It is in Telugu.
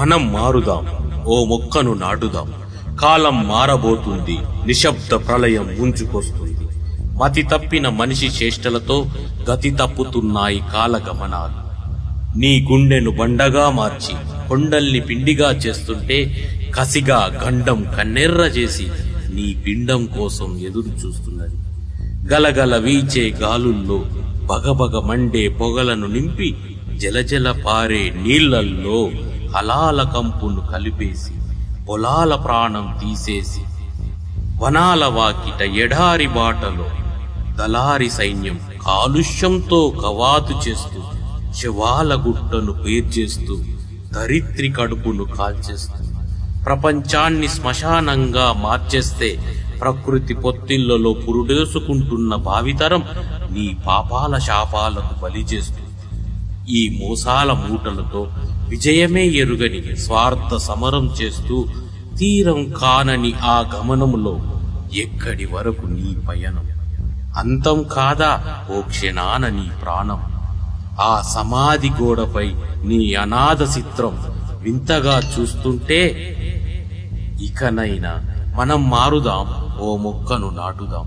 మనం మారుదాం. ఓ మొక్కను నాటుదాం. కాలం మారబోతుంది. నిశ్శబ్ద ప్రళయం ఉంచుకొస్తుంది మతి తప్పిన మనిషి చేష్టలతో గతి తప్పుతున్నాయి కాలగమనాలు. నీ గుండెను బండగా మార్చి కొండల్ని పిండిగా చేస్తుంటే కసిగా గండం కన్నెర్ర చేసి నీ పిండం కోసం ఎదురు చూస్తున్నది. గలగల వీచే గాలుల్లో బగబగ మండే పొగలను నింపి జలజల పారే నీళ్ళల్లో హలాల కంపును కలిపేసి పొలాల ప్రాణం తీసేసి వనాల వాకిట ఎడారి బాటలో దళారి సైన్యం కాలుష్యంతో కవాతు చేస్తూ శవాల గుట్టను పేర్చేస్తూ దరిత్రి కడుపును కాల్చేస్తూ ప్రపంచాన్ని శ్మశానంగా మార్చేస్తే ప్రకృతి పొత్తిళ్ళలో పురుడేసుకుంటున్న భావితరం నీ పాపాల శాపాలకు బలి చేస్తూ ఈ మోసాల మూటలతో విజయమే ఎరుగని స్వార్థ సమరం చేస్తూ తీరం కానని ఆ గమనములో ఎక్కడి వరకు నీ పయనం? అంతం కాదా ఓ క్షణాన నీ ప్రాణం? ఆ సమాధి గోడపై నీ అనాథ చిత్రం వింతగా చూస్తుంటే ఇకనైనా మనం మారుదాం ఓ మొక్కను నాటుదాం.